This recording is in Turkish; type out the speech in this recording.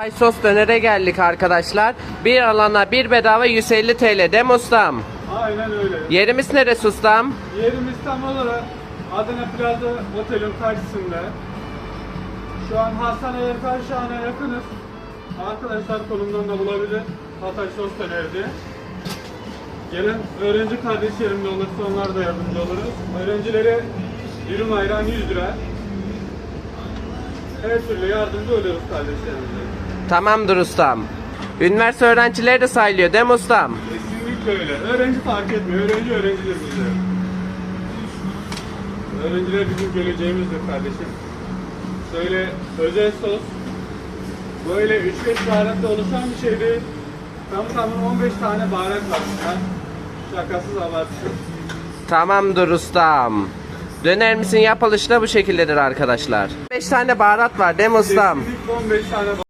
Ay sos dönere geldik arkadaşlar. Bir alana bir bedava 150 TL mi ustam? Aynen öyle. Yerimiz neresi ustam? Yerimiz tam olarak Adana Plaza Otel'in karşısında. Şu an hastaneye karşıhane yakınız. Arkadaşlar konumdan da bulabilir. Hatay Sos Döner'de. Gelen öğrenci kardeşlerim de olursa onlar da yardımcı oluruz. Öğrencilere dürüm ayran 100 lira. Her türlü yardımcı oluyoruz kardeşlerimize. Tamamdır ustam. Üniversite öğrencileri de sayılıyor değil mi ustam? Kesinlikle öyle. Öğrenci fark etmiyor. Öğrenci öğrencidir bizde. Öğrenciler bizim geleceğimizdir kardeşim. Şöyle özel sos. Böyle 3-5 baharatla oluşan bir şey değil. Tam tamına 15 tane baharat var. Ben şakasız abartışım. Tamamdır ustam. Dönerimizin yapılışı da bu şekildedir arkadaşlar. 5 tane baharat var değil mi ustam? Kesinlikle 15 tane